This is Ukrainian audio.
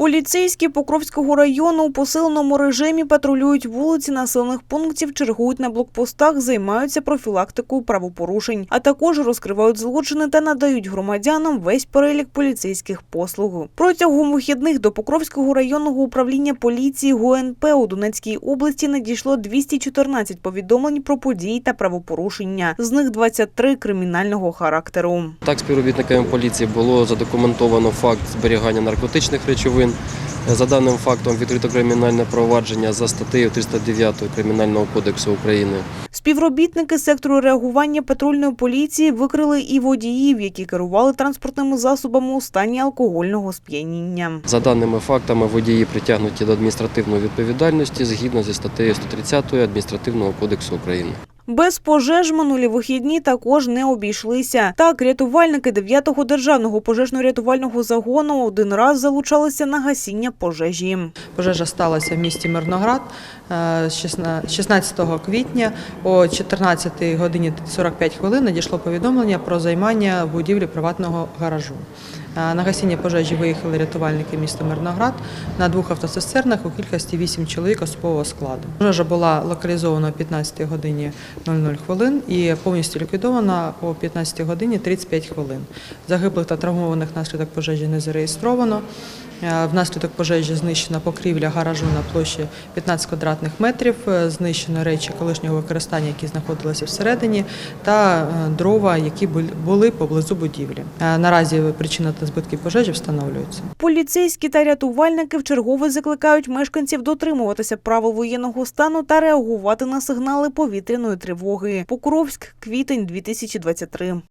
Поліцейські Покровського району у посиленому режимі патрулюють вулиці населених пунктів, чергують на блокпостах, займаються профілактикою правопорушень, а також розкривають злочини та надають громадянам весь перелік поліцейських послуг. Протягом вихідних до Покровського районного управління поліції ГУНП у Донецькій області надійшло 214 повідомлень про події та правопорушення, з них 23 кримінального характеру. Так, співробітниками поліції було задокументовано факт зберігання наркотичних речовин. За даним фактом відкрито кримінальне провадження за статтею 309 Кримінального кодексу України. Співробітники сектору реагування патрульної поліції викрили і водіїв, які керували транспортними засобами у стані алкогольного сп'яніння. За даними фактами, водії притягнуті до адміністративної відповідальності згідно зі статтею 130 Адміністративного кодексу України. Без пожеж минулі вихідні також не обійшлися. Так, рятувальники 9-го державного пожежно-рятувального загону один раз залучалися на гасіння пожежі. Пожежа сталася в місті Мирноград е, 16 16 квітня о 14 годині 45 хвилин надійшло повідомлення про займання будівлі приватного гаражу. Е, На гасіння пожежі виїхали рятувальники міста Мирноград на двох автоцистернах у кількості 8 чоловік особового складу. Пожежа була локалізована о 15 годині 00 хвилин і повністю ліквідована о 15 годині 35 хвилин. Загиблих та травмованих внаслідок пожежі не зареєстровано. Е, Внаслідок пожежі знищена покрівля гаражу на площі 15 квадратних метрів, е, знищено речі колишнього використання, які знаходилися всередині, та е, дрова, які були поблизу будівлі. Наразі причина та збитки пожежі встановлюються. Поліцейські та рятувальники вчергове закликають мешканців дотримуватися правил воєнного стану та реагувати на сигнали повітряної тривоги. Покровськ, квітень 2023.